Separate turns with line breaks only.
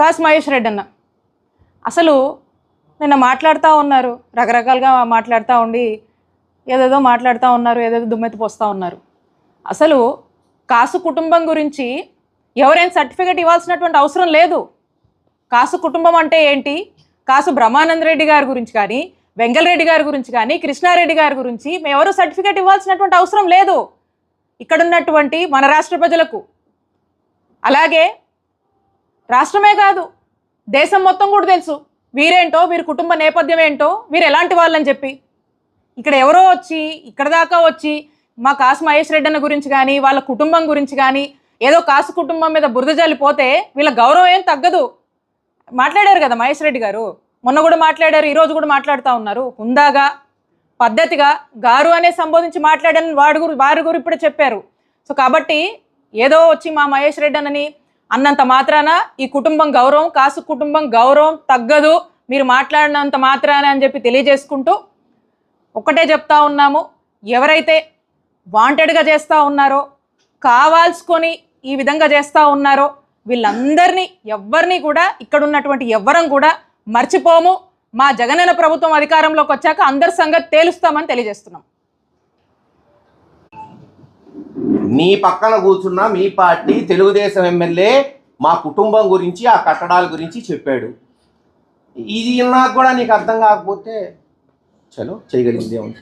కాసు మహేష్ రెడ్డి అన్న. అసలు నిన్న మాట్లాడుతూ ఉన్నారు రకరకాలుగా మాట్లాడుతూ ఉండి ఏదేదో మాట్లాడుతూ ఉన్నారు ఏదేదో దుమ్మెత్తి పోస్తూ ఉన్నారు. అసలు కాసు కుటుంబం గురించి ఎవరైనా సర్టిఫికేట్ ఇవ్వాల్సినటువంటి అవసరం లేదు. కాసు కుటుంబం అంటే ఏంటి? కాసు బ్రహ్మానంద రెడ్డి గారి గురించి కానీ వెంగళరెడ్డి గారి గురించి కానీ కృష్ణారెడ్డి గారి గురించి మేము ఎవరు సర్టిఫికేట్ ఇవ్వాల్సినటువంటి అవసరం లేదు. ఇక్కడ ఉన్నటువంటి మన రాష్ట్ర ప్రజలకు. అలాగే రాష్ట్రమే కాదు దేశం మొత్తం కూడా తెలుసు. వీరేంటో వీరి కుటుంబ నేపథ్యం ఏంటో వీరు ఎలాంటి వాళ్ళని చెప్పి. ఇక్కడ ఎవరో వచ్చి ఇక్కడ దాకా వచ్చి మా కాసు మహేష్ రెడ్డి అన్న గురించి కానీ వాళ్ళ కుటుంబం గురించి కానీ ఏదో కాసు కుటుంబం మీద బురద జల్లిపోతే వీళ్ళ గౌరవం ఏం తగ్గదు. మాట్లాడారు కదా మహేష్ రెడ్డి గారు. మొన్న కూడా మాట్లాడారు ఈరోజు కూడా మాట్లాడుతూ ఉన్నారు. హుందాగా పద్ధతిగా గారు అనే సంబోధించి మాట్లాడని వాడు గురి వారి గురి ఇప్పుడే చెప్పారు. సో కాబట్టి ఏదో వచ్చి మా మహేష్ రెడ్డి అనని అన్నంత మాత్రాన ఈ కుటుంబం గౌరవం కాసు కుటుంబం గౌరవం తగ్గదు. మీరు మాట్లాడినంత మాత్రాన అని చెప్పి తెలియజేసుకుంటూ ఒకటే చెప్తా ఉన్నాము. ఎవరైతే వాంటెడ్గా చేస్తూ ఉన్నారో కావాల్సుకొని ఈ విధంగా చేస్తూ ఉన్నారో వీళ్ళందరినీ ఎవరిని కూడా ఇక్కడ ఉన్నటువంటి ఎవ్వరం కూడా మర్చిపోము. మా జగనన్న ప్రభుత్వం అధికారంలోకి వచ్చాక అందరి సంగతి తేలుస్తామని తెలియజేస్తున్నాం.
మీ పక్కన కూర్చున్న మీ పార్టీ తెలుగుదేశం ఎమ్మెల్యే మా కుటుంబం గురించి ఆ కట్టడాల గురించి చెప్పాడు. ఇది నాకు కూడా నీకు అర్థం కాకపోతే చలో చేయగలిగింది ఏముంది?